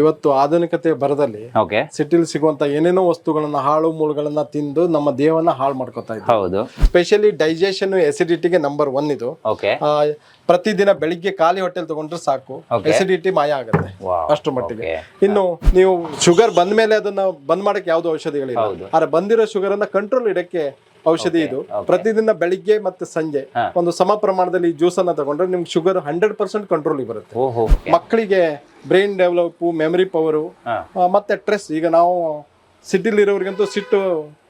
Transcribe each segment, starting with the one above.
ಇವತ್ತು ಆಧುನಿಕತೆ ಬರದಲ್ಲಿ ಓಕೆ ಸಿಟಿಲಿ ಸಿಗುವಂತ ಏನೇನೋ ವಸ್ತುಗಳನ್ನ ಹಾಳು ಮೂಳುಗಳನ್ನ ತಿಂದು ನಮ್ಮ ದೇಹವನ್ನ ಹಾಳು ಮಾಡ್ಕೊತಾ ಇದ್ದೀವಿ. ಹೌದು. ಸ್ಪೆಷಲಿ ಡೈಜೆಷನ್ ಎಸಿಡಿಟಿಗೆ ನಂಬರ್ ಒನ್ ಇದು. ಓಕೆ ಪ್ರತಿದಿನ ಬೆಳಿಗ್ಗೆ ಖಾಲಿ ಹೊಟ್ಟೆಲ್ ತಗೊಂಡ್ರೆ ಸಾಕು. ಎಸಿಡಿಟಿ ಮಾಯ ಆಗುತ್ತೆ. ಅಷ್ಟು ಮಟ್ಟಿಗೆ. ಇನ್ನು ನೀವು ಶುಗರ್ ಬಂದ ಮೇಲೆ ಅದನ್ನ ಬಂದ್ ಮಾಡಕ್ಕೆ ಯಾವ್ದು ಔಷಧಿಗಳಿಲ್ಲ. ಆದ್ರೆ ಬಂದಿರೋ ಶುಗರ್ ಅನ್ನ ಕಂಟ್ರೋಲ್ ಇಡಕ್ಕೆ ಔಷಧಿ ಇದು. ಪ್ರತಿದಿನ ಬೆಳಿಗ್ಗೆ ಮತ್ತೆ ಸಂಜೆ ಒಂದು ಸಮ ಪ್ರಮಾಣದಲ್ಲಿ ಜ್ಯೂಸ್ ಅನ್ನ ತಗೊಂಡ್ರೆ ನಿಮ್ಗೆ ಶುಗರ್ ಹಂಡ್ರೆಡ್ ಪರ್ಸೆಂಟ್ ಕಂಟ್ರೋಲ್ ಬರುತ್ತೆ. ಮಕ್ಕಳಿಗೆ ಬ್ರೈನ್ ಡೆವಲಪ್ ಮೆಮರಿ ಪವರು ಮತ್ತೆ ಸ್ಟ್ರೆಸ್ ಈಗ ನಾವು ಸಿಟಿಲಿ ಇರೋರಿಗಂತೂ ಸಿಟ್ಟು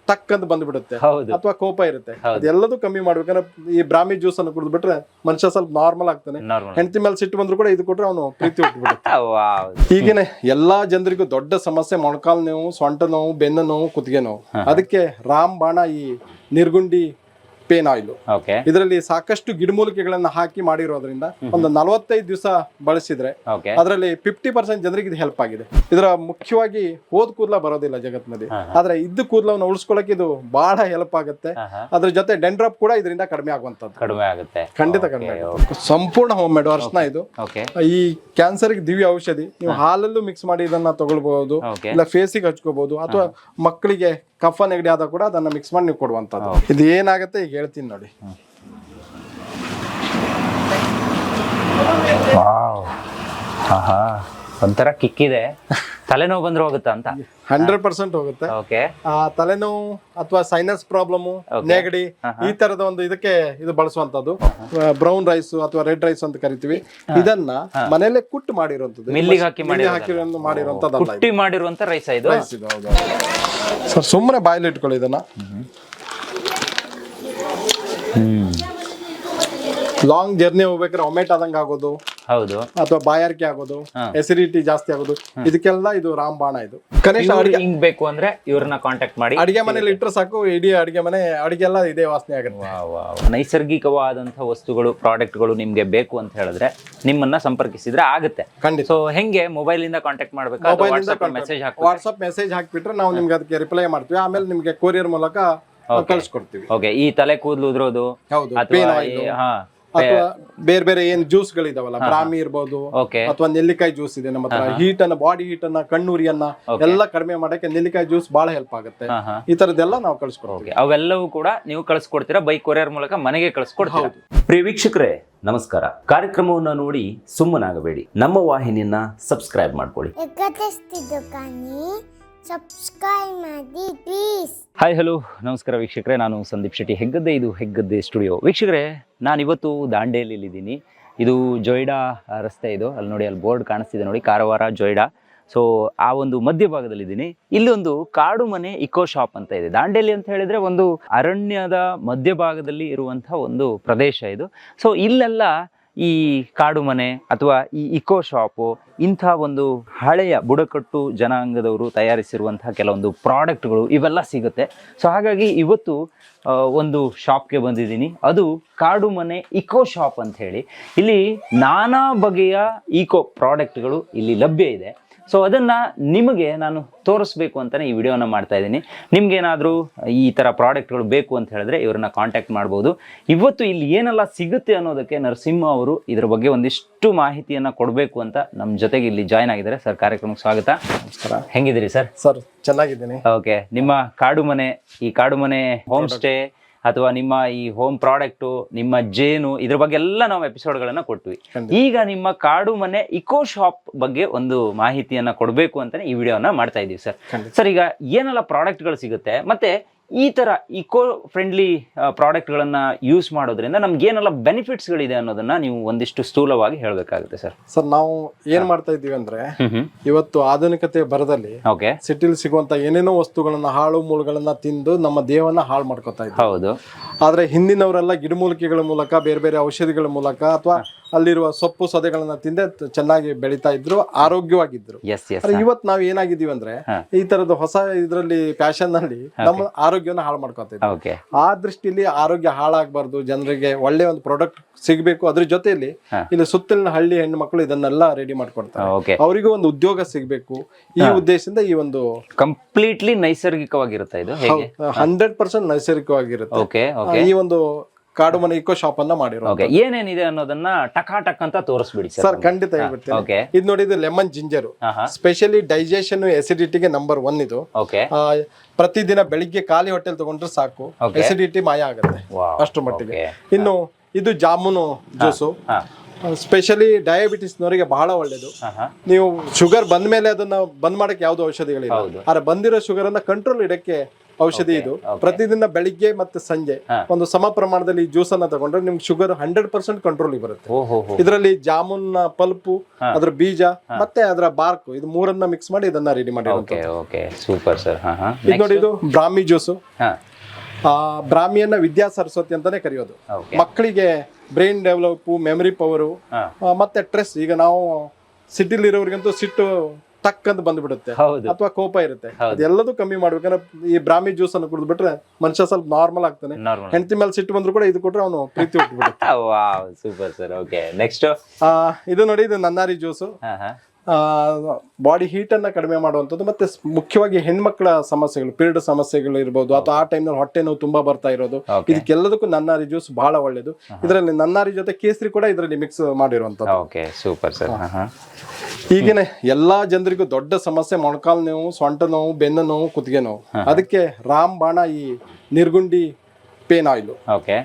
ಟಕ್ ಅಂತ ಬಂದ್ಬಿಡುತ್ತೆ. ಅಥವಾ ಕೋಪ ಇರುತ್ತೆ. ಅದೆಲ್ಲದೂ ಕಮ್ಮಿ ಮಾಡ್ಬೇಕಂದ್ರೆ ಈ ಬ್ರಾಹ್ಮಿ ಜ್ಯೂಸ್ ಅನ್ನು ಕುಡಿದ್ಬಿಟ್ರೆ ಮನುಷ್ಯ ಸ್ವಲ್ಪ ನಾರ್ಮಲ್ ಆಗ್ತಾನೆ. ಹೆಂಡತಿ ಮೇಲೆ ಸಿಟ್ಟು ಬಂದ್ರು ಕೂಡ ಇದು ಕೊಟ್ರೆ ಅವನು ಪ್ರೀತಿ ಹುಟ್ಟುಬಿಡುತ್ತೆ ವಾವ್ ಈಗಿನ ಎಲ್ಲಾ ಜನರಿಗೂ ದೊಡ್ಡ ಸಮಸ್ಯೆ ಮೊಣಕಾಲು ನೋವು ಸೊಂಟ ನೋವು ಬೆನ್ನು ನೋವು ಕುತ್ತಿಗೆ ನೋವು. ಅದಕ್ಕೆ ರಾಮ್ ಬಾಣ ಈ ನಿರ್ಗುಂಡಿ ಪೇನ್ ಆಯಿಲ್. ಇದರಲ್ಲಿ ಸಾಕಷ್ಟು ಗಿಡಮೂಲಿಕೆಗಳನ್ನ ಹಾಕಿ ಮಾಡಿರೋದ್ರಿಂದ ಒಂದು ನಲವತ್ತೈದು ದಿವಸ ಬಳಸಿದ್ರೆ ಅದರಲ್ಲಿ ಫಿಫ್ಟಿ ಪರ್ಸೆಂಟ್ ಜನರಿಗೆ ಇದು ಹೆಲ್ಪ್ ಆಗಿದೆ. ಇದರ ಮುಖ್ಯವಾಗಿ ಹೋದ ಕೂದಲ ಬರೋದಿಲ್ಲ ಜಗತ್ತಿನಲ್ಲಿ ಆದ್ರೆ ಇದ್ದ ಕೂದಲವನ್ನು ಉಳಿಸ್ಕೊಳಕ್ಕೆ ಇದು ಬಹಳ ಹೆಲ್ಪ್ ಆಗುತ್ತೆ. ಅದ್ರ ಜೊತೆ ಡೆಂಡ್ರಪ್ ಕೂಡ ಇದರಿಂದ ಕಡಿಮೆ ಆಗುವಂತದ್ದು ಕಡಿಮೆ ಆಗುತ್ತೆ. ಖಂಡಿತ ಕಡಿಮೆ ಸಂಪೂರ್ಣ ಹೋಮ್ ಮೇಡ್ ಅರ್ಶನ ಇದು. ಈ ಕ್ಯಾನ್ಸರ್ ದಿವ್ಯ ಔಷಧಿ. ನೀವು ಹಾಲಲ್ಲೂ ಮಿಕ್ಸ್ ಮಾಡಿ ಇದನ್ನ ತಗೊಳ್ಬಹುದು. ಇಲ್ಲ ಫೇಸಿಗೆ ಹಚ್ಕೋಬಹುದು. ಅಥವಾ ಮಕ್ಕಳಿಗೆ ಕಫ ನೆಗಡಿ ಆದಾಗ ಕೂಡ ಅದನ್ನ ಮಿಕ್ಸ್ ಮಾಡಿ ನೀವು ಕೊಡುವಂತದ್ದು ಇದು ಏನಾಗುತ್ತೆ ಹೇಳ್ತೀನಿ ನೋಡಿ. ವಾವ್. ಆಹಾ. ಒಂಥರ ಕಿಕ್ಕಿದೆ. ತಲೆನೋವು ಬಂದ್ರೆ ಹೋಗುತ್ತಾ ಅಂತ? ಹಂಡ್ರೆಡ್ ಪರ್ಸೆಂಟ್ ಹೋಗುತ್ತೆ. ಓಕೆ. ಆ ತಲೆನೋವು ಅಥವಾ ಸೈನಸ್ ಪ್ರಾಬ್ಲಮ್ ನೆಗಡಿ ಈ ತರದ ಒಂದು ಇದಕ್ಕೆ ಇದು ಬಳಸುವಂತದ್ದು ಬ್ರೌನ್ ರೈಸ್ ಅಥವಾ ರೆಡ್ ರೈಸ್ ಅಂತ ಕರಿತೀವಿ. ಇದನ್ನ ಮನೆಯಲ್ಲೇ ಕುಟ್ಟು ಮಾಡಿರುವಂತದ್ದು ಮಿಲ್ಲಿಗೆ ಹಾಕಿ ಪುಟ್ಟಿ ಮಾಡಿರುವಂತ ರೈಸ್ ಇದು. ರೈಸ್ ಇದು? ಹೌದು. ಸರ್ ಸುಮ್ಮನೆ ಬಾಯಲ್ಲಿ ಇಟ್ಕೊಳ್ಳಿ ಇದನ್ನ. ಲಾಂಗ್ ಜರ್ನಿ ಹೋಗ್ಬೇಕಾದ್ರೆ ಒಮೆಟ್ ಆದಂಗೆ ಆಗೋದು. ಹೌದು. ಅಥವಾ ಬಾಯಾರಿಕೆ ಆಗೋದು ಎಸಿಡಿಟಿ ಜಾಸ್ತಿ ಆಗೋದು ಇದಕ್ಕೆಲ್ಲ ಇದು ರಾಮಬಾಣ ಇದು. ಕನಿಷ್ಠ ಅಡಿಗೆ ಹಿಂಗ್ ಬೇಕು ಅಂದ್ರೆ ಇವ್ರನ್ನ ಕಾಂಟ್ಯಾಕ್ಟ್ ಮಾಡಿ. ಅಡಿಗೆ ಮನೇಲಿ ಇಟ್ಟರೆ ಸಾಕು ಇಡೀ ಅಡಿಗೆ ಮನೆ ಅಡಿಗೆ ಎಲ್ಲ ಇದೇ ವಾಸನೆ ಆಗುತ್ತೆ. ನೈಸರ್ಗಿಕವಾದಂತಹ ವಸ್ತುಗಳು ಪ್ರಾಡಕ್ಟ್ಗಳು ನಿಮ್ಗೆ ಬೇಕು ಅಂತ ಹೇಳಿದ್ರೆ ನಿಮ್ಮನ್ನ ಸಂಪರ್ಕಿಸಿದ್ರೆ ಆಗುತ್ತೆ. ಖಂಡಿತ. ಸೊ ಹೆಂಗೆ ಮೊಬೈಲ್ ಇಂದ ಕಾಂಟ್ಯಾಕ್ಟ್ ಮಾಡ್ಬೇಕು ವಾಟ್ಸ್ಆಪ್ ಮೆಸೇಜ್ ಹಾಕಿ ವಾಟ್ಸ್ಆಪ್ ಮೆಸೇಜ್ ಹಾಕ್ಬಿಟ್ರೆ? ನಾವು ನಿಮ್ಗೆ ಅದಕ್ಕೆ ರಿಪ್ಲೈ ಮಾಡ್ತೀವಿ. ಆಮೇಲೆ ನಿಮ್ಗೆ ಕೊರಿಯರ್ ಮೂಲಕ ಕಳ್ಸಿಕೊಡ್ತೀವಿ. ಓಕೆ ಈ ತಲೆ ಕೂದಲು ಉದ್ರೋದು ಹೌದು ಅಥವಾ pain ಈ- oil, ಹಾ ಅಥವಾ ಬೇರೆ ಬೇರೆ ಏನ್ ಜ್ಯೂಸ್ ಗಳಿದಾವಲ್ಲ ಬ್ರಾಹ್ಮಿ ಇರ್ಬೋದು ಓಕೆ ಅಥವಾ ನೆಲ್ಲಿಕಾಯಿ ಜ್ಯೂಸ್ ಇದೆ ನಮ್ಮ ಹತ್ರ. ಹೀಟ್ ಅನ್ನ ಬಾಡಿ ಹೀಟ್ ಅನ್ನ ಕಣ್ಣುರಿಯನ್ನ ಎಲ್ಲ ಕಡಿಮೆ ಮಾಡಕ್ಕೆ ನೆಲ್ಲಿಕಾಯಿ ಜ್ಯೂಸ್ ಬಹಳ ಹೆಲ್ಪ್ ಆಗುತ್ತೆ. ಹಾ ಹಾ. ಈ ತರದೆಲ್ಲ ನಾವು ಕಳ್ಸ್ಕೊಡ್ತೀವಿ. ಓಕೆ ಅವೆಲ್ಲವೂ ಕೂಡ ನೀವು ಕಳಿಸ್ಕೊಡ್ತೀರಾ? ಬೈಕ್ ಕೊರಿಯರ್ ಮೂಲಕ ಮನೆಗೆ ಕಳಿಸ್ಕೊಡ್ತೀರಾ? ಪ್ರಿಯ ವೀಕ್ಷಕರೇ ನಮಸ್ಕಾರ. ಕಾರ್ಯಕ್ರಮವನ್ನು ನೋಡಿ ಸುಮ್ಮನಾಗಬೇಡಿ. ನಮ್ಮ ವಾಹಿನಿಯನ್ನ ಸಬ್ಸ್ಕ್ರೈಬ್ ಮಾಡ್ಕೊಳ್ಳಿ. ಸಬ್ಸ್ಕ್ರೈಬ್ ಮಾಡಿ ಪ್ಲೀಸ್ ಹಾಯ್ ಹಲೋ ನಮಸ್ಕಾರ ವೀಕ್ಷಕರೇ. ನಾನು ಸಂದೀಪ್ ಶೆಟ್ಟಿ. ಹೆಗ್ಗದ್ದೆ ಇದು? ಹೆಗ್ಗದ್ದೆ ಸ್ಟುಡಿಯೋ ವೀಕ್ಷಕರೇ, ನಾನಿವತ್ತು ದಾಂಡೇಲಿಯಲ್ಲಿದ್ದೀನಿ. ಇದು ಜೊಯ್ಡಾ ರಸ್ತೆ ಇದು. ಅಲ್ಲಿ ನೋಡಿ, ಅಲ್ಲಿ ಬೋರ್ಡ್ ಕಾಣಿಸ್ತಿದೆ ನೋಡಿ, ಕಾರವಾರ, ಜೊಯ್ಡಾ. ಸೊ ಆ ಒಂದು ಮಧ್ಯಭಾಗದಲ್ಲಿದ್ದೀನಿ. ಇಲ್ಲಿ ಒಂದು ಕಾಡು ಮನೆ ಇಕೋ ಶಾಪ್ ಅಂತ ಇದೆ. ದಾಂಡೇಲಿ ಅಂತ ಹೇಳಿದ್ರೆ ಒಂದು ಅರಣ್ಯದ ಮಧ್ಯಭಾಗದಲ್ಲಿ ಇರುವಂತಹ ಒಂದು ಪ್ರದೇಶ ಇದು. ಸೊ ಇಲ್ಲೆಲ್ಲ ಈ ಕಾಡು ಮನೆ ಅಥವಾ ಈ ಇಕೋ ಶಾಪು ಇಂಥ ಒಂದು ಹಳೆಯ ಬುಡಕಟ್ಟು ಜನಾಂಗದವರು ತಯಾರಿಸಿರುವಂತಹ ಕೆಲವೊಂದು ಪ್ರಾಡಕ್ಟ್ಗಳು ಇವೆಲ್ಲ ಸಿಗುತ್ತೆ. ಸೊ ಹಾಗಾಗಿ ಇವತ್ತು ಒಂದು ಶಾಪ್ಗೆ ಬಂದಿದ್ದೀನಿ. ಅದು ಕಾಡು ಮನೆ ಇಕೋ ಶಾಪ್ ಅಂತ ಹೇಳಿ ಇಲ್ಲಿ ನಾನಾ ಬಗೆಯ ಇಕೋ ಪ್ರಾಡಕ್ಟ್ಗಳು ಇಲ್ಲಿ ಲಭ್ಯ ಇದೆ. ಸೊ ಅದನ್ನ ನಿಮಗೆ ನಾನು ತೋರಿಸ್ಬೇಕು ಅಂತಾನೆ ಈ ವಿಡಿಯೋನ ಮಾಡ್ತಾ ಇದ್ದೀನಿ. ನಿಮ್ಗೇನಾದರೂ ಈ ಥರ ಪ್ರಾಡಕ್ಟ್ಗಳು ಬೇಕು ಅಂತ ಹೇಳಿದ್ರೆ ಇವ್ರನ್ನ ಕಾಂಟ್ಯಾಕ್ಟ್ ಮಾಡ್ಬೋದು. ಇವತ್ತು ಇಲ್ಲಿ ಏನೆಲ್ಲ ಸಿಗುತ್ತೆ ಅನ್ನೋದಕ್ಕೆ ನರಸಿಂಹ ಅವರು ಇದ್ರ ಬಗ್ಗೆ ಒಂದಿಷ್ಟು ಮಾಹಿತಿಯನ್ನ ಕೊಡಬೇಕು ಅಂತ ನಮ್ಮ ಜೊತೆಗೆ ಇಲ್ಲಿ ಜಾಯ್ನ್ ಆಗಿದ್ದಾರೆ. ಸರ್ ಕಾರ್ಯಕ್ರಮಕ್ಕೆ ಸ್ವಾಗತ. ನಮಸ್ಕಾರ. ಹೆಂಗಿದ್ದೀರಿ ಸರ್? ಸರ್ ಚೆನ್ನಾಗಿದ್ದೀನಿ. ಓಕೆ ನಿಮ್ಮ ಕಾಡು ಮನೆ ಈ ಕಾಡು ಮನೆ ಹೋಮ್ ಸ್ಟೇ ಅಥವಾ ನಿಮ್ಮ ಈ ಹೋಮ್ ಪ್ರಾಡಕ್ಟು ನಿಮ್ಮ ಜೇನು ಇದ್ರ ಬಗ್ಗೆ ಎಲ್ಲ ನಾವು ಎಪಿಸೋಡ್ಗಳನ್ನ ಕೊಟ್ವಿ. ಈಗ ನಿಮ್ಮ ಕಾಡು ಮನೆ ಇಕೋ ಶಾಪ್ ಬಗ್ಗೆ ಒಂದು ಮಾಹಿತಿಯನ್ನ ಕೊಡಬೇಕು ಅಂತಾನೆ ಈ ವಿಡಿಯೋನ ಮಾಡ್ತಾ ಇದೀವಿ ಸರ್ ಸರ್ ಈಗ ಏನೆಲ್ಲ ಪ್ರಾಡಕ್ಟ್ಗಳು ಸಿಗುತ್ತೆ? ಮತ್ತೆ ಈ ತರ ಇಕೋ ಫ್ರೆಂಡ್ಲಿ ಪ್ರಾಡಕ್ಟ್ಗಳನ್ನು ಯೂಸ್ ಮಾಡೋದ್ರಿಂದ ನಮ್ಗೆ ಏನೆಲ್ಲ ಬೆನಿಫಿಟ್ಸ್ಗಳಿದೆ ಅನ್ನೋದನ್ನ ನೀವು ಒಂದಿಷ್ಟು ಸ್ಥೂಲವಾಗಿ ಹೇಳಬೇಕಾಗುತ್ತೆ ಸರ್. ಸರ್ ನಾವು ಏನ್ ಮಾಡ್ತಾ ಇದ್ದೀವಿ ಅಂದ್ರೆ ಇವತ್ತು ಆಧುನಿಕತೆ ಬರದಲ್ಲಿ ಓಕೆ. ಸಿಟಿಲಿ ಸಿಗುವಂತ ಏನೇನೋ ವಸ್ತುಗಳನ್ನ ಹಾಳು ಮೂಳುಗಳನ್ನ ತಿಂದು ನಮ್ಮ ದೇಹವನ್ನ ಹಾಳು ಮಾಡ್ಕೊತಾ ಇದ್ದೀವಿ. ಹೌದು. ಆದ್ರೆ ಹಿಂದಿನವರೆಲ್ಲ ಗಿಡಮೂಲಿಕೆಗಳ ಮೂಲಕ ಬೇರೆ ಬೇರೆ ಔಷಧಿಗಳ ಮೂಲಕ ಅಥವಾ ಅಲ್ಲಿರುವ ಸೊಪ್ಪು ಸೊದೆಗಳನ್ನ ತಿಂದೆ ಚೆನ್ನಾಗಿ ಬೆಳೀತಾ ಇದ್ರು ಆರೋಗ್ಯವಾಗಿದ್ರು. ಇವತ್ತು ನಾವ್ ಏನಾಗಿದ್ದೀವಿ ಅಂದ್ರೆ ಈ ತರದ ಹೊಸ ಇದರಲ್ಲಿ ಫ್ಯಾಷನ್ ಅಲ್ಲಿ ನಮ್ಮ ಆರೋಗ್ಯನ ಹಾಳು ಮಾಡ್ಕೊತಾ ಇದ್ದೀವಿ ಓಕೆ ಆ ದೃಷ್ಟಿಯಲ್ಲಿ ಆರೋಗ್ಯ ಹಾಳಾಗಬಾರ್ದು ಜನರಿಗೆ ಒಳ್ಳೆ ಒಂದು ಪ್ರಾಡಕ್ಟ್ ಸಿಗಬೇಕು. ಅದ್ರ ಜೊತೆಯಲ್ಲಿ. ಇಲ್ಲಿ ಸುತ್ತಲಿನ ಹಳ್ಳಿ ಹೆಣ್ಣು ಮಕ್ಕಳು ಇದನ್ನೆಲ್ಲ ರೆಡಿ ಮಾಡ್ಕೊಡ್ತಾರೆ. ಅವರಿಗೂ ಒಂದು ಉದ್ಯೋಗ ಸಿಗಬೇಕು. ಈ ಉದ್ದೇಶದಿಂದ ಈ ಒಂದು ಕಂಪ್ಲೀಟ್ಲಿ ನೈಸರ್ಗಿಕವಾಗಿರುತ್ತೆ ಇದು ಹಂಡ್ರೆಡ್ ಪರ್ಸೆಂಟ್ ನೈಸರ್ಗಿಕವಾಗಿರುತ್ತೆ. ಈ ಒಂದು ಕಾಡು ಮನೆ ಇಕೋ ಶಾಪ್ ಅನ್ನ ಮಾಡಿರೋ ಓಕೆ ಏನೇನಿದೆ ಅನ್ನೋದನ್ನ ಟಕಾ ಟಕ್ ಅಂತ ತೋರಿಸ್ಬಿಡಿ ಸರ್ ಖಂಡಿತ ಹೇಳ್ಬಿಡ್ತೀನಿ. ಇದು ನೋಡಿ ಇದು ಲೆಮನ್ ಜಿಂಜರು ಸ್ಪೆಷಲಿ ಡೈಜೆಷನ್ ಎಸಿಡಿಟಿಗೆ ನಂಬರ್ ಒನ್ ಇದು. ಪ್ರತಿದಿನ ಬೆಳಿಗ್ಗೆ ಖಾಲಿ ಹೊಟ್ಟೆಲ್ ತಗೊಂಡ್ರೆ ಸಾಕು. ಎಸಿಡಿಟಿ ಮಾಯ ಆಗುತ್ತೆ. ಅಷ್ಟು ಮಟ್ಟಿಗೆ. ಇನ್ನು ಇದು ಜಾಮೂನು ಜ್ಯೂಸು ಸ್ಪೆಷಲಿ ಡಯಾಬಿಟಿಸ್ನವರಿಗೆ ಬಹಳ ಒಳ್ಳೇದು. ನೀವು ಶುಗರ್ ಬಂದ ಮೇಲೆ ಅದನ್ನ ಬಂದ್ ಮಾಡಕ್ಕೆ ಯಾವ್ದು ಔಷಧಿಗಳಿಲ್ಲ. ಆದ್ರೆ ಬಂದಿರೋ ಶುಗರ್ ಅನ್ನ ಕಂಟ್ರೋಲ್ ಇಡಕ್ಕೆ ಔಷಧಿ ಇದು. ಪ್ರತಿದಿನ ಬೆಳಿಗ್ಗೆ ಮತ್ತೆ ಸಂಜೆ ಒಂದು ಸಮ ಪ್ರಮಾಣದಲ್ಲಿ ಜ್ಯೂಸ್ ಅನ್ನ ತಗೊಂಡ್ರೆ ನಿಮ್ಗೆ ಶುಗರ್ ಹಂಡ್ರೆಡ್ ಪರ್ಸೆಂಟ್ ಕಂಟ್ರೋಲ್ ಬರುತ್ತೆ. ಇದರಲ್ಲಿ ಜಾಮೂನ್ ಪಲ್ಪು. ಅದ್ರ ಬೀಜ ಮತ್ತೆ ಅದರ ಬಾರ್ಕ್. ಇದು ಮೂರನ್ನ ಮಿಕ್ಸ್ ಮಾಡಿ ಇದನ್ನ ರೆಡಿ ಮಾಡಿ ಓಕೆ ಓಕೆ ಸೂಪರ್ ಸರ್ ಇದು ನೋಡಿ ಇದು ಬ್ರಾಹ್ಮಿ ಜ್ಯೂಸು ಆ ಬ್ರಾಹ್ಮಿಯನ್ನ ವಿದ್ಯಾ ಸರಸ್ವತಿ ಅಂತಾನೆ ಕರೆಯೋದು. ಮಕ್ಕಳಿಗೆ ಬ್ರೈನ್ ಡೆವಲಪ್ ಮೆಮರಿ ಪವರು ಮತ್ತೆ ಟ್ರೆಸ್ ಈಗ ನಾವು ಸಿಟಿಲಿ ಇರೋರಿಗಂತೂ ಸಿಟ್ಟು ಟಕ್ ಅಂತ ಬಂದ್ಬಿಡುತ್ತೆ. ಅಥವಾ ಕೋಪ ಇರುತ್ತೆ. ಅದೆಲ್ಲದೂ ಕಮ್ಮಿ ಮಾಡ್ಬೇಕಂದ್ರೆ ಈ ಬ್ರಾಹ್ಮಿ ಜ್ಯೂಸ್ ಅನ್ನು ಕುಡಿದ್ಬಿಟ್ರೆ ಮನುಷ್ಯ ಸ್ವಲ್ಪ ನಾರ್ಮಲ್ ಆಗ್ತಾನೆ. ಹೆಂಡತಿ ಮೇಲೆ ಸಿಟ್ಟು ಬಂದ್ರು ಕೂಡ ಇದು ಕೊಟ್ರೆ ಅವನು ಪ್ರೀತಿ ಸೂಪರ್ ಸರ್ ಓಕೆ ನೆಕ್ಸ್ಟ್ ಇದು ನೋಡಿ ಇದು ನನ್ನಾರಿ ಜ್ಯೂಸು. ಬಾಡಿ ಹೀಟ್ ಅನ್ನ ಕಡಿಮೆ ಮಾಡುವಂಥದ್ದು ಮತ್ತೆ ಮುಖ್ಯವಾಗಿ ಹೆಣ್ಮಕ್ಳ ಸಮಸ್ಯೆಗಳು ಪೀರಿಯಡ್ ಸಮಸ್ಯೆಗಳು ಇರ್ಬೋದು ಅಥವಾ ಆ ಟೈಮ್ನಲ್ಲಿ ಹೊಟ್ಟೆ ನೋವು ತುಂಬಾ ಬರ್ತಾ ಇರೋದು. ಇದಕ್ಕೆಲ್ಲದಕ್ಕೂ ನನ್ನಾರಿ ಜ್ಯೂಸ್ ಬಹಳ ಒಳ್ಳೇದು. ಇದರಲ್ಲಿ ನನ್ನಾರಿ ಜೊತೆ ಕೇಸರಿ ಕೂಡ ಇದರಲ್ಲಿ ಮಿಕ್ಸ್ ಮಾಡಿರುವಂಥದ್ದು. ಓಕೆ ಸೂಪರ್ ಸರ್ ಈಗಿನ ಎಲ್ಲಾ ಜನರಿಗೂ ದೊಡ್ಡ ಸಮಸ್ಯೆ ಮೊಣಕಾಲು ನೋವು ಸೊಂಟ ನೋವು ಬೆನ್ನು ನೋವು ಕುತ್ತಿಗೆ ನೋವು. ಅದಕ್ಕೆ ರಾಮ್ ಬಾಣ ಈ ನಿರ್ಗುಂಡಿ ಪೇನ್ ಆಯಿಲ್.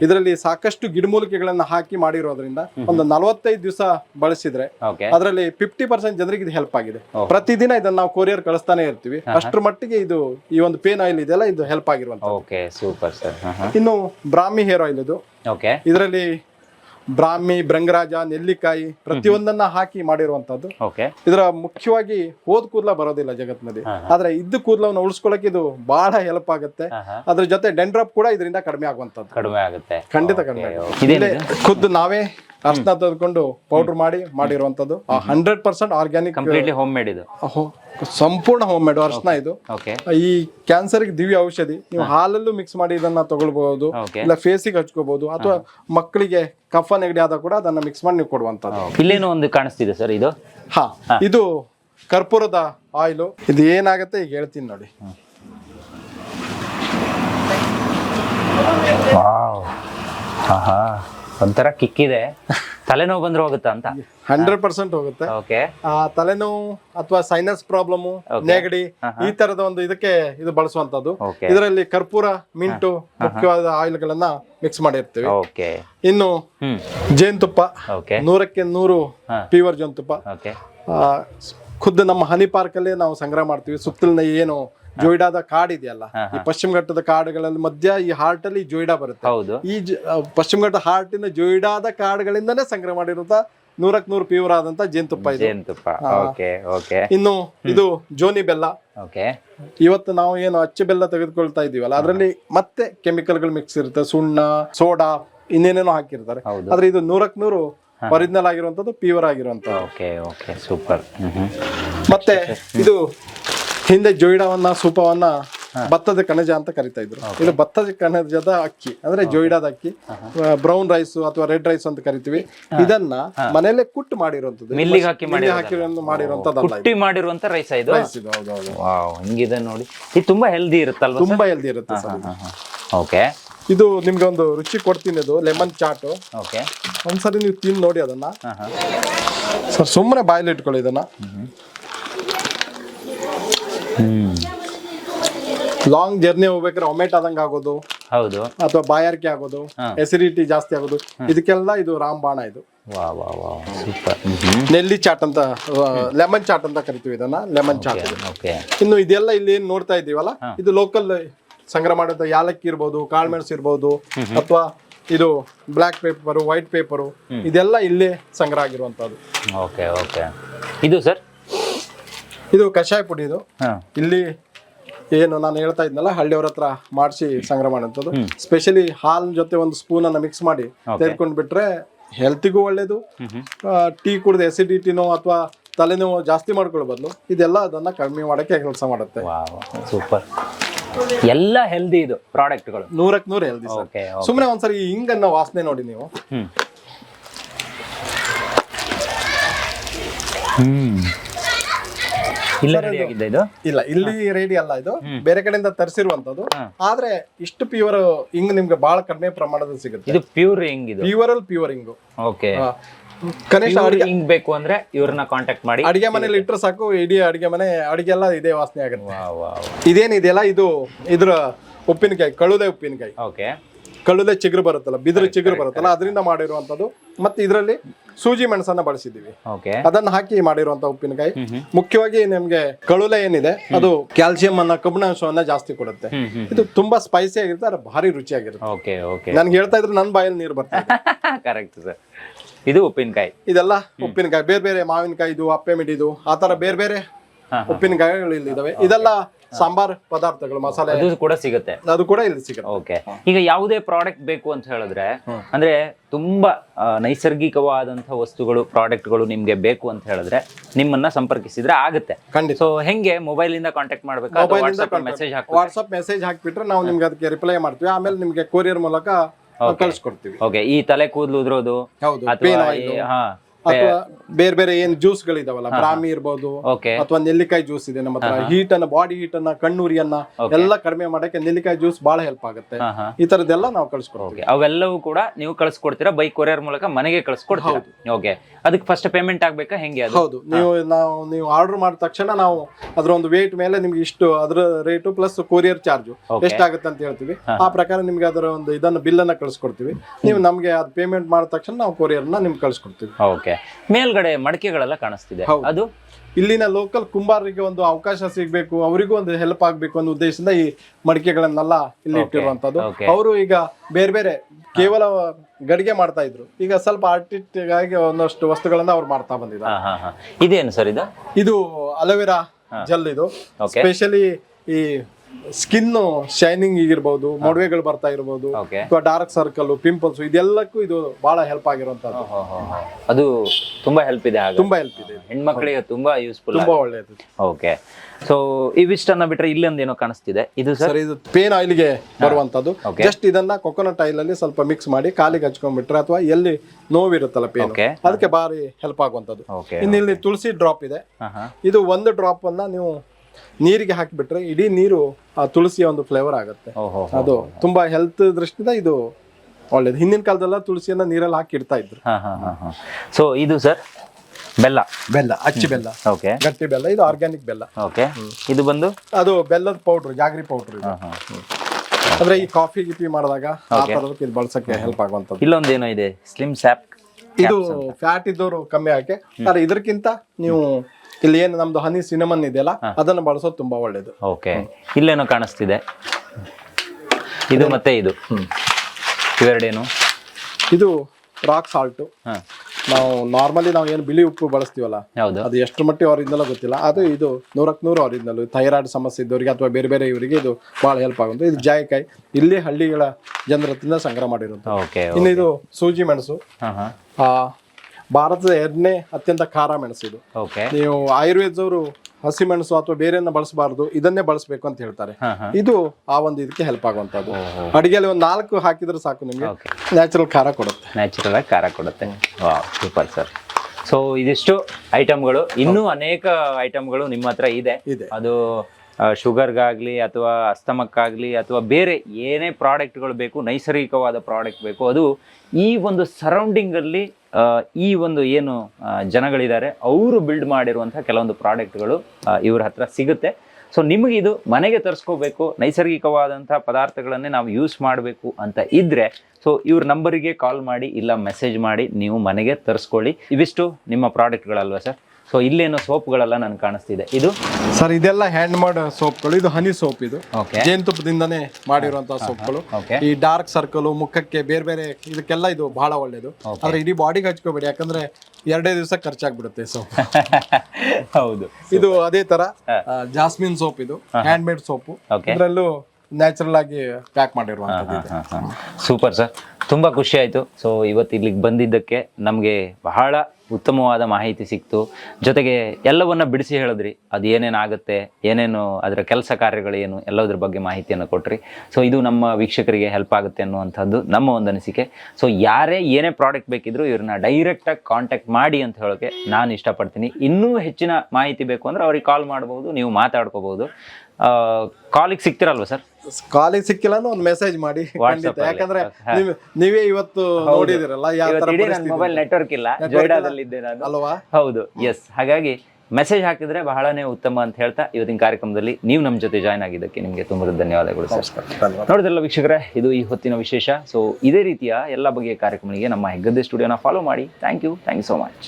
ಇದರಲ್ಲಿ ಸಾಕಷ್ಟು ಗಿಡಮೂಲಿಕೆಗಳನ್ನ ಹಾಕಿ ಮಾಡಿರೋದ್ರಿಂದ ಒಂದು ನಲವತ್ತೈದು ದಿವಸ ಬಳಸಿದ್ರೆ ಅದರಲ್ಲಿ ಫಿಫ್ಟಿ ಪರ್ಸೆಂಟ್ ಜನರಿಗೆ ಇದು ಹೆಲ್ಪ್ ಆಗಿದೆ. ಪ್ರತಿದಿನ ಇದನ್ನ ನಾವು ಕೊರಿಯರ್ ಕಳಿಸ್ತಾನೆ ಇರ್ತೀವಿ. ಅಷ್ಟರ ಮಟ್ಟಿಗೆ ಇದು ಈ ಒಂದು ಪೇನ್ ಆಯಿಲ್ ಇದೆಲ್ಲ ಇದು ಹೆಲ್ಪ್ ಆಗಿರುವಂತ ಇನ್ನು ಬ್ರಾಹ್ಮಿ ಹೇರ್ ಆಯಿಲ್ ಇದು. ಇದರಲ್ಲಿ ಬ್ರಾಹ್ಮಿ ಬ್ರಂಗರಾಜ ನೆಲ್ಲಿಕಾಯಿ ಪ್ರತಿಯೊಂದನ್ನ ಹಾಕಿ ಮಾಡಿರುವಂತದ್ದು ಇದರ ಮುಖ್ಯವಾಗಿ ಹೋದ ಕೂದಲ ಬರೋದಿಲ್ಲ ಜಗತ್ತಿನಲ್ಲಿ ಆದ್ರೆ ಇದ್ದ ಕೂದಲವನ್ನು ಉಳಿಸ್ಕೊಳಕ್ಕೆ ಇದು ಬಹಳ ಹೆಲ್ಪ್ ಆಗುತ್ತೆ. ಅದ್ರ ಜೊತೆ ಡೆಂಡ್ರಪ್ ಕೂಡ ಇದರಿಂದ ಕಡಿಮೆ ಆಗುವಂತದ್ದು ಕಡಿಮೆ ಆಗುತ್ತೆ. ಖಂಡಿತ ಕಡಿಮೆ ಖುದ್ದು ನಾವೇ ಅರ್ಶನ ತೆಗೆದುಕೊಂಡು ಪೌಡರ್ ಮಾಡಿ ಮಾಡಿರುವಂತದ್ದು hundred percent organic home made ಇದು. ಸಂಪೂರ್ಣ ಹೋಮ್ ಮೇಡ್ ಅರ್ಶನ ಇದು. ಓಕೆ ಈ ಕ್ಯಾನ್ಸರ್ಗೆ ದಿವ್ಯ ಔಷಧಿ. ನೀವು ಹಾಲಲ್ಲೂ ಮಿಕ್ಸ್ ಮಾಡಿ ಇದನ್ನ ತಗೊಳ್ಬಹುದು. ಇಲ್ಲ ಫೇಸಿಗೆ ಹಚ್ಕೋಬಹುದು. ಅಥವಾ ಮಕ್ಕಳಿಗೆ ಕಫ ನೆಗಡಿ ಆದ ಕೂಡ ಅದನ್ನ ಮಿಕ್ಸ್ ಮಾಡಿ ನೀವು ಕೊಡುವಂತದ್ದು ಇಲ್ಲೇನೋ ಒಂದು ಕಾಣಿಸ್ತಿದೆ ಸರ್ ಇದು? ಹಾ ಇದು ಕರ್ಪೂರದ ಆಯಿಲು ಇದು ಏನಾಗತ್ತೆ ಈಗ ಹೇಳ್ತೀನಿ ನೋಡಿ. ಒಂಥರ ಕಿಕ್ಕಿದೆ. ತಲೆನೋವು ಬಂದ್ರೆ ಹೋಗುತ್ತಾ ಅಂತ? ಹಂಡ್ರೆಡ್ ಪರ್ಸೆಂಟ್ ಹೋಗುತ್ತೆ. ಓಕೆ. ಆ ತಲೆನೋವು ಅಥವಾ ಸೈನಸ್ ಪ್ರಾಬ್ಲಮ್ ನೆಗಡಿ ಈ ತರದ ಒಂದು ಇದಕ್ಕೆ ಇದು ಬಳಸುವಂತದ್ದು ಇದರಲ್ಲಿ ಕರ್ಪೂರ ಮಿಂಟು ಮುಖ್ಯವಾದ ಆಯಿಲ್ ಗಳನ್ನ ಮಿಕ್ಸ್ ಮಾಡಿರ್ತೀವಿ ಇನ್ನು ಜೇನುತುಪ್ಪ ನೂರಕ್ಕೆ ನೂರು. ಪ್ಯೂರ್ ಜೇನುತುಪ್ಪ. ಖುದ್ದು ನಮ್ಮ ಹನಿ ಪಾರ್ಕ್ ಅಲ್ಲಿ ನಾವು ಸಂಗ್ರಹ ಮಾಡ್ತೀವಿ. ಸುತ್ತಲಿನ ಏನು ಜೋಯಿಡಾದ ಕಾಡ್ ಇದೆಯಲ್ಲ? ಈ ಪಶ್ಚಿಮ ಘಟ್ಟದ ಕಾಡುಗಳಲ್ಲಿ ಮಧ್ಯ ಈ ಹಾರ್ಟ್ ಅಲ್ಲಿ ಜೋಯಿಡಾ ಬರುತ್ತೆ. ಹೌದು. ಈ ಪಶ್ಚಿಮ ಘಟ್ಟ ಹಾರ್ಟಿನ ಜೋಯಿಡಾದ ಕಾಡುಗಳಿಂದನೇ ಸಂಗ್ರಹ ಮಾಡಿರುವಂತ ನೂರಕ್ ನೂರು ಪ್ಯೂರ್ ಆದಂತ ಜೇನುತುಪ್ಪ ಇದೆ. Okay okay. ಇನ್ನು ಇದು ಜೋನಿ ಬೆಲ್ಲ. ಓಕೆ. ಇವತ್ತು ನಾವು ಏನು ಅಚ್ಚು ಬೆಲ್ಲ ತೆಗೆದುಕೊಳ್ತಾ ಇದೀವಲ್ಲ ಅದರಲ್ಲಿ ಮತ್ತೆ ಕೆಮಿಕಲ್ಗಳು ಮಿಕ್ಸ್ ಇರುತ್ತೆ. ಸುಣ್ಣ ಸೋಡಾ ಇನ್ನೇನೇನೋ ಹಾಕಿರ್ತಾರೆ. ಆದ್ರೆ ಇದು ನೂರಕ್ ನೂರು ಒರಿಜಿನಲ್ ಆಗಿರುವಂತದ್ದು ಪ್ಯೂರ್ ಆಗಿರುವಂತ ಓಕೆ ಓಕೆ. ಸೂಪರ್. ಮತ್ತೆ ಇದು ಹಿಂದೆ ಜೋಯಿಡಾವನ್ನ ಸೂಪವನ್ನ ಭತ್ತದ ಕಣಜ ಅಂತ ಕರಿತಾ ಇದ್ರು. ಇದು ಭತ್ತದ ಕಣಜದ ಅಕ್ಕಿ ಅಂದ್ರೆ ಜೋಯಿಡಾದ ಅಕ್ಕಿ. ಬ್ರೌನ್ ರೈಸ್ ಅಥವಾ ರೆಡ್ ರೈಸ್ ಅಂತ ಕರಿತೀವಿ. ಇದನ್ನ ಮನೆಯಲ್ಲೇ ಕುಟ್ಟು ಮಾಡಿರುವಂತದ್ದು ಮಿಲ್ಲಿಗೆ ಹಾಕಿ ಮಾಡಿರುವಂತದ್ದು ಕುಟ್ಟಿ ಮಾಡಿರುವಂತ ರೈಸ್ ಇದು? ಇದು ಹೌದು ಹೌದು ವಾವ್ ಹಿಂಗಿದೆ ನೋಡಿ. ಇದು ತುಂಬಾ ಹೆಲ್ದಿ ಇರುತ್ತಲ್ವಾ ತುಂಬಾ ಹೆಲ್ದಿ ಇರುತ್ತೆ ಸರ್ ಇದು. ಓಕೆ ಇದು ನಿಮ್ಗೆ ಒಂದು ರುಚಿ ಕೊಡ್ತೀನಿ ಅದು ಲೆಮನ್ ಚಾಟ್ ಓಕೆ ಒಂದ್ಸರಿ ನೀವು ತಿಂದು ನೋಡಿ ಅದನ್ನ. ಸರ್ ಸುಮ್ಮನೆ ಬಾಯಲ್ಲಿ ಇಟ್ಕೊಳ್ಳಿ ಇದನ್ನ. ಲಾಂಗ್ ಜರ್ನಿ ಹೋಗ್ಬೇಕಾದ್ರೆ ಒಮೆಟ್ ಆದಂಗೆ ಆಗೋದು. ಹೌದು. ಅಥವಾ ಬಾಯಾರಿಕೆ ಆಗೋದು ಎಸಿಡಿಟಿ ಜಾಸ್ತಿ ಆಗೋದು ಇದಕ್ಕೆಲ್ಲ ಇದು ರಾಮಬಾಣ ಇದು. ವಾ ವಾ ವಾ ಸೂಪರ್ ನೆಲ್ಲಿ ಚಾಟ್ ಅಂತ ಲೆಮನ್ ಚಾಟ್ ಅಂತ ಕರಿತೀವಿ ಇದನ್ನ ಲೆಮನ್ ಚಾಟ್ ಓಕೆ ಇನ್ನು ಇದೆಲ್ಲ ಇಲ್ಲಿ ಏನ್ ನೋಡ್ತಾ ಇದೀವಲ್ಲ ಇದು ಲೋಕಲ್ ಸಂಗ್ರಹ ಮಾಡಿದ ಯಾಲಕ್ಕಿ ಇರ್ಬೋದು ಕಾಳ್ಮೆಣಸು ಇರ್ಬೋದು ಅಥವಾ ಇದು ಬ್ಲ್ಯಾಕ್ ಪೇಪರು ವೈಟ್ ಪೇಪರು ಇದೆಲ್ಲ ಇಲ್ಲೇ ಸಂಗ್ರಹ ಆಗಿರುವಂತದ್ದು ಓಕೆ ಓಕೆ ಇದು ಸರ್ ಇದು ಕಷಾಯ ಪುಡಿ ಇದು. ಇಲ್ಲಿ ಏನು ನಾನು ಹೇಳ್ತಾ ಇದ್ನಲ್ಲ ಹಳ್ಳಿಯವ್ರ ಹತ್ರ ಮಾಡಿಸಿ ಸಂಗ್ರಹ ಮಾಡುವಂಥದ್ದು. ಸ್ಪೆಷಲಿ ಹಾಲ್ ಜೊತೆ ಒಂದು ಸ್ಪೂನ್ ಅನ್ನ ಮಿಕ್ಸ್ ಮಾಡಿ ತೆಗೆದುಕೊಂಡು ಬಿಟ್ರೆ ಹೆಲ್ತಿಗೂ ಒಳ್ಳೇದು. ಟೀ ಕುಡಿದ ಎಸಿಡಿಟಿನೋ ಅಥವಾ ತಲೆನೋವು ಜಾಸ್ತಿ ಮಾಡ್ಕೊಳ್ಳೋ ಬದಲು ಇದೆಲ್ಲ ಅದನ್ನ ಕಡಿಮೆ ಮಾಡಕ್ಕೆ ಕೆಲಸ ಮಾಡುತ್ತೆ. ಸೂಪರ್ ಎಲ್ಲ ಹೆಲ್ದಿ ಇದು ಪ್ರಾಡಕ್ಟ್ಗಳು ನೂರಕ್ ನೂರು ಹೆಲ್ದಿ ಸರ್ ಸುಮ್ಮನೆ ಒಂದ್ಸರಿ ಈ ಹಿಂಗನ್ನ ವಾಸನೆ ನೋಡಿ ನೀವು. ಹ್ಮ್. ಇಲ್ಲ ರೆಡಿ ಆಗಿದ್ದ ಇದು? ಇಲ್ಲ ಇಲ್ಲಿ ರೆಡಿ ಅಲ್ಲ ಇದು. ಬೇರೆ ಕಡೆಯಿಂದ ತರಿಸಿರುವಂತದ್ದು ಆದ್ರೆ ಇಷ್ಟು ಪ್ಯೂರ್ ಹಿಂಗ್ ನಿಮ್ಗೆ ಬಹಳ ಕಡಿಮೆ ಪ್ರಮಾಣದಲ್ಲಿ ಸಿಗುತ್ತೆ. ಇದು ಪ್ಯೂರ್ ಹಿಂಗ್ ಇದು? ಪ್ಯೂರ್ ಅಲ್ಲಿ ಪ್ಯೂರ್ ಓಕೆ. ಕನಿಷ್ಠ ಅಡಿಗೆ ಹಿಂಗ್ ಬೇಕು ಅಂದ್ರೆ ಇವ್ರನ್ನ ಕಾಂಟ್ಯಾಕ್ಟ್ ಮಾಡಿ. ಅಡಿಗೆ ಮನೇಲಿ ಇಟ್ಟರೆ ಸಾಕು ಇಡೀ ಅಡಿಗೆ ಮನೆ ಅಡಿಗೆ ಎಲ್ಲ ಇದೇ ವಾಸನೆ ಆಗುತ್ತೆ. ಇದೇನಿದೆಯಲ್ಲ ಇದು ಇದ್ರ ಉಪ್ಪಿನಕಾಯಿ ಕಳುದೆ ಉಪ್ಪಿನಕಾಯಿ. ಓಕೆ ಕಳುದೆ ಚಿಗುರು ಬರುತ್ತಲ್ಲ ಬಿದಿರು ಚಿಗುರು ಬರುತ್ತಲ್ಲ ಅದರಿಂದ ಮಾಡಿರುವಂತದ್ದು ಮತ್ತೆ ಇದರಲ್ಲಿ ಸೂಜಿ ಮೆಣಸನ್ನ ಬಳಸಿದ್ದೀವಿ. ಅದನ್ನ ಹಾಕಿ ಮಾಡಿರುವಂತ ಉಪ್ಪಿನಕಾಯಿ. ಮುಖ್ಯವಾಗಿ ನಿಮ್ಗೆ ಕಳುಲೆ ಏನಿದೆ ಅದು ಕ್ಯಾಲ್ಸಿಯಂ ಅನ್ನ ಕಬ್ಬಿಣಾಂಶವನ್ನ ಜಾಸ್ತಿ ಕೊಡುತ್ತೆ. ಇದು ತುಂಬಾ ಸ್ಪೈಸಿ ಆಗಿರುತ್ತೆ ಅದ್ರ ಭಾರಿ ರುಚಿಯಾಗಿರುತ್ತೆ. ನನ್ಗೆ ಹೇಳ್ತಾ ಇದ್ರೆ ನನ್ನ ಬಾಯಲ್ಲಿ ನೀರು ಬರ್ತದೆ ಕರೆಕ್ಟ್ ಸರ್ ಇದು ಉಪ್ಪಿನಕಾಯಿ. ಇದೆಲ್ಲ ಉಪ್ಪಿನಕಾಯಿ ಬೇರೆ ಬೇರೆ ಮಾವಿನಕಾಯಿ ಇದು ಅಪ್ಪೆ ಮಿಡಿದು ಆತರ ತರ ಬೇರೆ ಬೇರೆ ಹಾ, ಉಪ್ಪಿನಕಾಯಿಗಳು ಇಲ್ಲಿ ಇದಾವೆ ಇದೆಲ್ಲ ಸಾಂಬಾರ್ ಪದಾರ್ಥಗಳು ಮಸಾಲೆ. ಅದು ಕೂಡ ಸಿಗುತ್ತೆ. ಅದು ಕೂಡ ಇಲ್ಲಿ ಸಿಗುತ್ತೆ. ಓಕೆ. ಈಗ ಯಾವುದೇ ಪ್ರಾಡಕ್ಟ್ ಬೇಕು ಅಂತ ಹೇಳಿದ್ರೆ ಅಂದ್ರೆ ತುಂಬಾ ನೈಸರ್ಗಿಕವಾದಂತಹ ವಸ್ತುಗಳು ಪ್ರಾಡಕ್ಟ್ಗಳು ನಿಮ್ಗೆ ಬೇಕು ಅಂತ ಹೇಳಿದ್ರೆ ನಿಮ್ಮನ್ನ ಸಂಪರ್ಕಿಸಿದ್ರೆ ಆಗುತ್ತೆ. ಖಂಡಿತ. ಸೊ ಹೆಂಗೆ ಮೊಬೈಲ್ ಇಂದ ಕಾಂಟ್ಯಾಕ್ಟ್ ಮಾಡ್ಬೇಕಾ ಮೆಸೇಜ್ ಹಾಕಿ ವಾಟ್ಸ್ಆಪ್ ಮೆಸೇಜ್ ಹಾಕ್ಬಿಟ್ರೆ ನಾವು ನಿಮ್ಗೆ ಅದಕ್ಕೆ ರಿಪ್ಲೈ ಮಾಡ್ತೀವಿ. ಆಮೇಲೆ ನಿಮ್ಗೆ ಕೊರಿಯರ್ ಮೂಲಕ ಕಳ್ಸಿಕೊಡ್ತೀವಿ. ಓಕೆ ಈ ತಲೆ ಕೂದಲು ಉದ್ರೋದು ಹಾ. ಅಥವಾ ಬೇರೆ ಬೇರೆ ಏನ್ ಜ್ಯೂಸ್ ಗಳಿದಾವಲ್ಲ ಬ್ರಾಹ್ಮಿ ಇರ್ಬೋದು ಅಥವಾ ನೆಲ್ಲಿಕಾಯಿ ಜ್ಯೂಸ್ ಇದೆ ನಮ್ಮ ಹತ್ರ ಹೀಟ್ ಅನ್ನ ಬಾಡಿ ಹೀಟ್ ಅನ್ನ ಕಣ್ಣುರಿಯನ್ನ ಎಲ್ಲ ಕಡಿಮೆ ಮಾಡಕ್ಕೆ ನೆಲ್ಲಿಕಾಯಿ ಜ್ಯೂಸ್ ಬಹಳ ಹೆಲ್ಪ್ ಆಗುತ್ತೆ. ಈ ತರದೆಲ್ಲ ನಾವು ಕಳ್ಸಿಕೊಡ್ತೀವಿ. ಅವೆಲ್ಲವೂ ಕೂಡ ನೀವು ಕಳ್ಸಿಕೊಡ್ತೀರಾ? ಬೈಕ್ ಕೊರಿಯರ್ ಮೂಲಕ ಮನೆಗೆ ಕಳ್ಸಿಕೊಡ್ತೀರಾ? ಓಕೆ ಅದಕ್ಕೆ ಫಸ್ಟ್ ಪೇಮೆಂಟ್ ಆಗ್ಬೇಕಾ? ಹೆಂಗೆ ಅದು? ಹೌದು. ನೀವು ನಾವು ನೀವು ಆರ್ಡರ್ ಮಾಡಿದ ತಕ್ಷಣ ನಾವು ಅದ್ರ ಒಂದು ವೇಟ್ ಮೇಲೆ ನಿಮ್ಗೆ ಇಷ್ಟು ಅದ್ರ ರೇಟು ಪ್ಲಸ್ ಕೊರಿಯರ್ ಚಾರ್ಜ್ ಎಷ್ಟಾಗುತ್ತೆ ಅಂತ ಹೇಳ್ತೀವಿ. ಆ ಪ್ರಕಾರ ನಿಮ್ಗೆ ಅದರ ಒಂದು ಇದನ್ನ ಬಿಲ್ ಅನ್ನ ಕಳಿಸ್ಕೊಡ್ತೀವಿ. ನೀವು ನಮ್ಗೆ ಅದು ಪೇಮೆಂಟ್ ಮಾಡಿದ ತಕ್ಷಣ ನಾವು ಕೊರಿಯರ್ನ ನಿಮ್ಗೆ ಕಳಿಸ್ಕೊಡ್ತೀವಿ. ಓಕೆ ಮೇಲ್ಗಡೆ ಮಡಿಕೆಗಳೆಲ್ಲ ಕಾಣಿಸ್ತಿದೆ. ಅದು ಇಲ್ಲಿನ ಲೋಕಲ್ ಕುಂಬಾರರಿಗೆ ಒಂದು ಅವಕಾಶ ಸಿಗಬೇಕು ಅವರಿಗೂ ಒಂದು ಹೆಲ್ಪ್ ಆಗಬೇಕು ಅನ್ನೋ ಉದ್ದೇಶದಿಂದ ಈ ಮಡಿಕೆಗಳನ್ನೆಲ್ಲ ಇಲ್ಲಿ ಇಟ್ಟಿರುವಂತದ್ದು. ಅವರು ಈಗ ಬೇರೆ ಬೇರೆ ಕೇವಲ ಗಡಿಗೆ ಮಾಡ್ತಾ ಇದ್ರು. ಈಗ ಸ್ವಲ್ಪ ಆರ್ಟಿಸ್ಟ್ ಆಗಿ ಒಂದಷ್ಟು ವಸ್ತುಗಳನ್ನ ಅವ್ರು ಮಾಡ್ತಾ ಬಂದಿದ್ದಾರೆ. ಇದೇನು ಸರ್ ಇದು? ಇದು ಅಲೋವೆರಾ ಜೆಲ್ ಇದು. ಸ್ಪೆಷಲಿ ಈ ಸ್ಕಿನ್ ಶೈನಿಂಗ್ ಇರ್ಬೋದು ಮೊಡವೆಗಳು ಬರ್ತಾ ಇರ್ಬೋದು ಅಥವಾ ಡಾರ್ಕ್ ಸರ್ಕಲ್ ಪಿಂಪಲ್ಸ್ ಇದೆಲ್ಲಕ್ಕೂ ಇದು ಬಹಳ ಹೆಲ್ಪ್ ಆಗಿರುವಂತದ್ದು ಅದು ತುಂಬಾ ಹೆಲ್ಪ್ ಇದೆ ಹಾಗೆ ತುಂಬಾ ಹೆಲ್ಪ್ ಇದೆ. ಇದು. ಹೆಣ್ಮಕ್ಳಿಗೆ ತುಂಬಾ ಯೂಸ್ಫುಲ್ ತುಂಬಾ ಒಳ್ಳೆಯದು ಓಕೆ ಸೊ ಇವಿಷ್ಟನ್ನ ಬಿಟ್ರೆ ಇಲ್ಲೊಂದು ಏನೋ ಕಾಣಿಸ್ತಿದೆ. ಇದು ಸರ್ ಸರ್ ಇದು ಪೇನ್ ಆಯಿಲ್ಗೆ ಬರುವಂತದ್ದು Okay. ಜಸ್ಟ್ ಇದನ್ನ ಕೊಕೊನಟ್ ಆಯಿಲ್ ಅಲ್ಲಿ ಸ್ವಲ್ಪ ಮಿಕ್ಸ್ ಮಾಡಿ ಕಾಲಿಗೆ ಹಚ್ಕೊಂಡ್ಬಿಟ್ರೆ ಅಥವಾ ಎಲ್ಲಿ ನೋವಿರುತ್ತಲ್ಲ ಪೇನ್ Okay. ಅದಕ್ಕೆ ಬಾರಿ ಹೆಲ್ಪ್ ಆಗುವಂತದ್ದು ಓಕೆ ಇನ್ನು ಇಲ್ಲಿ ತುಳಸಿ ಡ್ರಾಪ್ ಇದೆ. ಹಾ ಹಾ ಇದು ಒಂದು ಡ್ರಾಪ್ ಅನ್ನ ನೀವು ನೀರಿಗೆ ಹಾಕಿಬಿಟ್ರೆ ಇಡೀ ನೀರು ಆ ತುಳಸಿಯ ಒಂದು ಫ್ಲೇವರ್ ಆಗುತ್ತೆ. ಓಹೋ ಅದು ತುಂಬಾ ಹೆಲ್ತ್ ದೃಷ್ಟಿಯಿಂದ ಇದು ಒಳ್ಳೇದು. ಹಿಂದಿನ ಕಾಲದಲ್ಲ ತುಳಸಿಯನ್ನ ನೀರಲ್ಲಿ ಹಾಕಿ ಇಡ್ತಾ ಇದ್ರು. ಹಾ ಹಾ ಹಾ ಹಾ. ಸೊ ಇದು ಸರ್ ಬೆಲ್ಲ. ಬೆಲ್ಲ ಅಚ್ಚಿ ಬೆಲ್ಲ. ಓಕೆ. ಗಟ್ಟಿ ಬೆಲ್ಲ ಇದು ಆರ್ಗ್ಯಾನಿಕ್ ಬೆಲ್ಲ. ಓಕೆ. ಇದು ಬಂದು? ಅದು ಬೆಲ್ಲದ ಪೌಡ್ರ್ ಜಾಗ್ರಿ ಪೌಡ್ರ್ ಇದು. ಹಾ ಹಾ ಅಂದ್ರೆ ಈ ಕಾಫಿ ಗಿಫಿ ಮಾಡಿದಾಗ ಆ ತರದಕ್ಕೆ ಇದು ಬಳಸಕ್ಕೆ ಹೆಲ್ಪ್ ಆಗುವಂತದ್ದು ಇಲ್ಲೊಂದೇನೋ ಇದೆ? ಸ್ಲಿಮ್ ಸ್ಯಾಪ್ ಇದು ಫ್ಯಾಟ್ ಇದ್ದವರು ಕಮ್ಮಿ ಆಕೆ ಆದ್ರೆ ಇದಕ್ಕಿಂತ ನೀವು ಇಲ್ಲಿ ಏನು ನಮ್ದು ಹನಿ ಸಿನಮನ್ ಇದೆಯಲ್ಲ ಅದನ್ನ ಬಳಸೋದು ತುಂಬಾ ಒಳ್ಳೇದು. ಓಕೆ. ಇಲ್ಲೇನೋ ಕಾಣಿಸ್ತಿದೆ. ಇದು ಮತ್ತೆ ಇದು. ಇವೆರಡೇನು? ಇದು ರಾಕ್ ಸಾಲ್ಟ್ ನಾವು ನಾರ್ಮಲಿ ನಾವು ಏನು ಬಿಳಿ ಉಪ್ಪು ಬಳಸ್ತೀವಲ್ಲ ಅದು ಎಷ್ಟು ಮಟ್ಟಿಗೆ ಅವರಿಂದಲೂ ಗೊತ್ತಿಲ್ಲ. ಅದು ಇದು ನೂರಕ್ಕೆ ನೂರು ಅವರಿಂದಲೂ ಥೈರಾಯ್ಡ್ ಸಮಸ್ಯೆ ಇದ್ದವರಿಗೆ ಅಥವಾ ಬೇರೆ ಬೇರೆ ಇವರಿಗೆ ಇದು ಬಹಳ ಹೆಲ್ಪ್ ಆಗುತ್ತೆ. ಇದು ಜಾಯಿಕಾಯಿ. ಇಲ್ಲಿ ಹಳ್ಳಿಗಳ ಜನರತ್ತಿಂದ ಸಂಗ್ರಹ ಮಾಡಿರುತ್ತೆ ಇನ್ನು ಇದು ಸೂಜಿ ಮೆಣಸು. ಭಾರತದ ಎರಡನೇ ಅತ್ಯಂತ ಖಾರ ಮೆಣಸು ಇದು. ಓಕೆ ನೀವು ಆಯುರ್ವೇದವರು ಹಸಿ ಮೆಣಸು ಅಥವಾ ಬೇರೆಯನ್ನ ಬಳಸಬಾರದು ಇದನ್ನೇ ಬಳಸಬೇಕು ಅಂತ ಹೇಳ್ತಾರೆ. ಇದು ಆ ಒಂದು ಇದಕ್ಕೆ ಹೆಲ್ಪ್ ಆಗುವಂತದ್ದು ಅಡಿಗೆಯಲ್ಲಿ ಒಂದು ನಾಲ್ಕು ಹಾಕಿದ್ರೆ ಸಾಕು ನಿಮಗೆ. ನ್ಯಾಚುರಲ್ ಖಾರ ಕೊಡುತ್ತೆ. ನ್ಯಾಚುರಲ್ ಆಗಿ ಖಾರ ಕೊಡುತ್ತೆ. ಸೂಪರ್ ಸರ್ ಸೊ ಇದಿಷ್ಟು ಐಟಮ್ಗಳು ಇನ್ನೂ ಅನೇಕ ಐಟಮ್ಗಳು ನಿಮ್ಮ ಹತ್ರ ಇದೆ. ಇದೆ. ಅದು ಶುಗರ್ಗಾಗಲಿ ಅಥವಾ ಅಸ್ತಮಕ್ಕಾಗಲಿ ಅಥವಾ ಬೇರೆ ಏನೇ ಪ್ರಾಡಕ್ಟ್ಗಳು ಬೇಕು ನೈಸರ್ಗಿಕವಾದ ಪ್ರಾಡಕ್ಟ್ ಬೇಕು ಅದು ಈ ಒಂದು ಸರೌಂಡಿಂಗಲ್ಲಿ ಈ ಒಂದು ಏನು ಜನಗಳಿದ್ದಾರೆ, ಅವರು ಬಿಲ್ಡ್ ಮಾಡಿರುವಂಥ ಕೆಲವೊಂದು ಪ್ರಾಡಕ್ಟ್ಗಳು ಇವ್ರ ಹತ್ರ ಸಿಗುತ್ತೆ. ಸೊ ನಿಮಗೆ ಇದು ಮನೆಗೆ ತರಿಸ್ಕೋಬೇಕು ನೈಸರ್ಗಿಕವಾದಂಥ ಪದಾರ್ಥಗಳನ್ನೇ ನಾವು ಯೂಸ್ ಮಾಡಬೇಕು ಅಂತ ಇದ್ದರೆ ಸೊ ಇವ್ರ ನಂಬರಿಗೆ ಕಾಲ್ ಮಾಡಿ, ಇಲ್ಲ ಮೆಸೇಜ್ ಮಾಡಿ, ನೀವು ಮನೆಗೆ ತರಿಸ್ಕೊಳ್ಳಿ. ಇವಿಷ್ಟು ನಿಮ್ಮ ಪ್ರಾಡಕ್ಟ್ಗಳಲ್ವಾ ಸರ್? ಸೊ ಇಲ್ಲೇನೋ ಸೋಪ್ಗಳೆಲ್ಲ ನನಗೆ ಕಾಣಿಸ್ತಿದೆ. ಇದು? ಸರ್ ಇದೆಲ್ಲ ಹ್ಯಾಂಡ್ ಮಾಡ್ ಸೋಪ್ಗಳು. ಇದು ಹನಿ ಸೋಪ್ ಇದು. ಓಕೆ ಜೇನುತುಪ್ಪದಿಂದನೇ ಮಾಡಿರುವಂತಹ ಸೋಪ್ಗಳು. ಗಳು ಈ ಡಾರ್ಕ್ ಸರ್ಕಲ್ ಮುಖಕ್ಕೆ ಬೇರೆ ಬೇರೆ ಇದಕ್ಕೆಲ್ಲ ಇದು ಬಹಳ ಒಳ್ಳೇದು. ಆದ್ರೆ ಇಡೀ ಬಾಡಿಗೆ ಹಚ್ಕೋಬೇಡಿ ಯಾಕಂದ್ರೆ ಎರಡೇ ದಿವಸ ಖರ್ಚಾಗ್ಬಿಡುತ್ತೆ ಸೋಪ್. ಹೌದು. ಇದು ಅದೇ ತರ ಜಾಸ್ಮಿನ್ ಸೋಪ್ ಇದು ಹ್ಯಾಂಡ್ ಮೇಡ್ ಸೋಪ್. Okay. ಇದರಲ್ಲೂ ನ್ಯಾಚುರಲ್ ಆಗಿ ಪ್ಯಾಕ್ ಮಾಡಿರುವಂತದ್ದು ಇದು. Super sir. ತುಂಬಾ ಖುಷಿ ಆಯ್ತು. ಸೊ ಇವತ್ತು ಇಲ್ಲಿಗೆ ಬಂದಿದ್ದಕ್ಕೆ ನಮಗೆ ಬಹಳ ಉತ್ತಮವಾದ ಮಾಹಿತಿ ಸಿಕ್ತು. ಜೊತೆಗೆ ಎಲ್ಲವನ್ನ ಬಿಡಿಸಿ ಹೇಳಿದ್ರಿ. ಅದು ಏನೇನಾಗುತ್ತೆ ಏನೇನು ಅದರ ಕೆಲಸ ಕಾರ್ಯಗಳೇನು ಎಲ್ಲದ್ರ ಬಗ್ಗೆ ಮಾಹಿತಿಯನ್ನು ಕೊಟ್ರಿ. ಸೊ ಇದು ನಮ್ಮ ವೀಕ್ಷಕರಿಗೆ ಹೆಲ್ಪ್ ಆಗುತ್ತೆ ಅನ್ನುವಂಥದ್ದು ನಮ್ಮ ಒಂದು ಅನಿಸಿಕೆ. ಸೊ ಯಾರೇ ಏನೇ ಪ್ರಾಡಕ್ಟ್ ಬೇಕಿದ್ರು ಇವ್ರನ್ನ ಡೈರೆಕ್ಟಾಗಿ ಕಾಂಟ್ಯಾಕ್ಟ್ ಮಾಡಿ ಅಂತ ಹೇಳೋಕೆ ನಾನು ಇಷ್ಟಪಡ್ತೀನಿ. ಇನ್ನೂ ಹೆಚ್ಚಿನ ಮಾಹಿತಿ ಬೇಕು ಅಂದ್ರೆ ಅವ್ರಿಗೆ ಕಾಲ್ ಮಾಡ್ಬೋದು, ನೀವು ಮಾತಾಡ್ಕೋಬಹುದು ಕಾಲಿಗೆ ಸಿಗ್ತಿರಲ್ವ ಸರ್? ಕಾಲಿಗೆ ಸಿಕ್ಕಿಲ್ಲ ಅಂದ್ರೆ ಒಂದು ಮೆಸೇಜ್ ಮಾಡಿ ಖಂಡಿತ. ಯಾಕಂದ್ರೆ ನೀವ್- ನೀವೇ ಇವತ್ತು ನೋಡಿದಿರಲ್ಲ ಯಾವ ತರ ಪರಿಸ್ಥಿತಿ ಮೊಬೈಲ್ ನೆಟ್ವರ್ಕ್ ಇಲ್ಲ. ಜೊಯ್ಡಾದಲ್ಲಿದ್ದೆ ನಾನು. ಅಲ್ವಾ? ಹೌದು ಎಸ್ ಹಾಗಾಗಿ ಮೆಸೇಜ್ ಹಾಕಿದ್ರೆ ಬಹಳನೇ ಉತ್ತಮ ಅಂತ ಹೇಳ್ತಾ ಇವತ್ತಿನ ಕಾರ್ಯಕ್ರಮದಲ್ಲಿ ನೀವು ನಮ್ಮ ಜೊತೆ ಜಾಯ್ನ್ ಆಗಿದ್ದಕ್ಕೆ ನಿಮಗೆ ತುಂಬ ಧನ್ಯವಾದಗಳು ಸರ್. ಧನ್ಯವಾದ ನೋಡಿದ್ರಲ್ಲ ವೀಕ್ಷಕರೇ ಇದು ಈ ಹೊತ್ತಿನ ವಿಶೇಷ. ಸೊ ಇದೇ ರೀತಿಯ ಎಲ್ಲ ಬಗೆಯ ಕಾರ್ಯಕ್ರಮಗಳಿಗೆ ನಮ್ಮ ಹೆಗ್ಗದ್ದೆ ಸ್ಟುಡಿಯೋನ ಫಾಲೋ ಮಾಡಿ. Thank you thank you so much